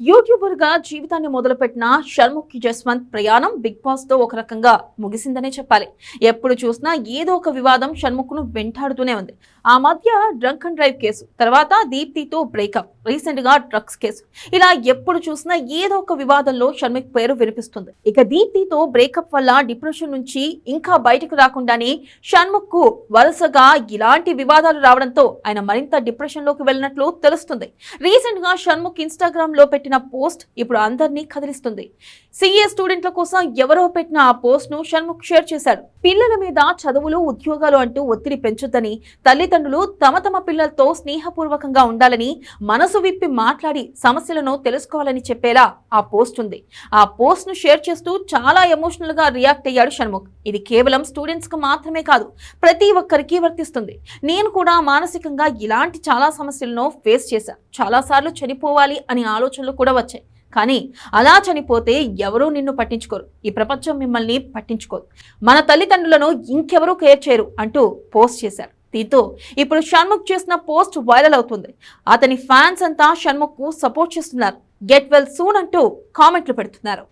యూట్యూబర్గా జీవితాన్ని మొదలుపెట్టిన షర్ముఖి జస్వంత్ ప్రయాణం బిగ్ బాస్తో ఒక రకంగా ముగిసిందనే చెప్పాలి. ఎప్పుడు చూసినా ఏదో ఒక వివాదం షణ్ముఖ్ను వెంటాడుతూనే ఉంది. ఆ మధ్య డ్రంక్ అండ్ డ్రైవ్ కేసు తర్వాత దీప్తితో బ్రేకప్ రీసెంట్గా డ్రగ్స్ కేసు. ఇలా ఎప్పుడు చూసినా ఏదో ఒక వివాదంలో షణ్ముఖ్ పేరు వినిపిస్తుంది. ఇక దీప్తితో బ్రేకప్ వల్ల డిప్రెషన్ నుంచి ఇంకా బయటకు రాకుండానే షణ్ముఖ్కు వరుసగా ఇలాంటి వివాదాలు రావడంతో ఆయన మరింత డిప్రెషన్లోకి వెళ్ళినట్లు తెలుస్తుంది. రీసెంట్గా షణ్ముఖ్ ఇన్స్టాగ్రామ్లో పెట్టిన పోస్ట్ ఇప్పుడు అందరినీ కదిలిస్తుంది. సిఏ స్టూడెంట్ల కోసం ఎవరో పెట్టిన ఆ పోస్ట్ను షణ్ముఖ్ షేర్ చేశాడు. పిల్లల మీద చదువులు ఉద్యోగాలు అంటూ ఒత్తిడి పెంచొద్దని తల్లిదండ్రులు తమ తమ పిల్లలతో స్నేహపూర్వకంగా ఉండాలని మనసు విప్పి మాట్లాడి సమస్యలను తెలుసుకోవాలని చెప్పేలా ఆ పోస్ట్ ఉంది. ఆ పోస్ట్ను షేర్ చేస్తూ చాలా ఎమోషనల్గా రియాక్ట్ అయ్యాడు షణ్ముఖ్. ఇది కేవలం స్టూడెంట్స్కు మాత్రమే కాదు ప్రతి ఒక్కరికి వర్తిస్తుంది. నేను కూడా మానసికంగా ఇలాంటి చాలా సమస్యలను ఫేస్ చేశా. చాలా సార్లు చనిపోవాలి అనే ఆలోచనలు కూడా వచ్చాయి. కానీ అలా చనిపోతే ఎవరూ నిన్ను పట్టించుకోరు. ఈ ప్రపంచం మిమ్మల్ని పట్టించుకోదు. మన తల్లిదండ్రులను ఇంకెవరూ కేర్ చేయరు అంటూ పోస్ట్ చేశారు. దీంతో ఇప్పుడు షణ్ముఖ్ చేసిన పోస్ట్ వైరల్ అవుతుంది. అతని ఫ్యాన్స్ అంతా షణ్ముఖ్కు సపోర్ట్ చేస్తున్నారు. గెట్ వెల్ సూన్ అంటూ కామెంట్లు పెడుతున్నారు.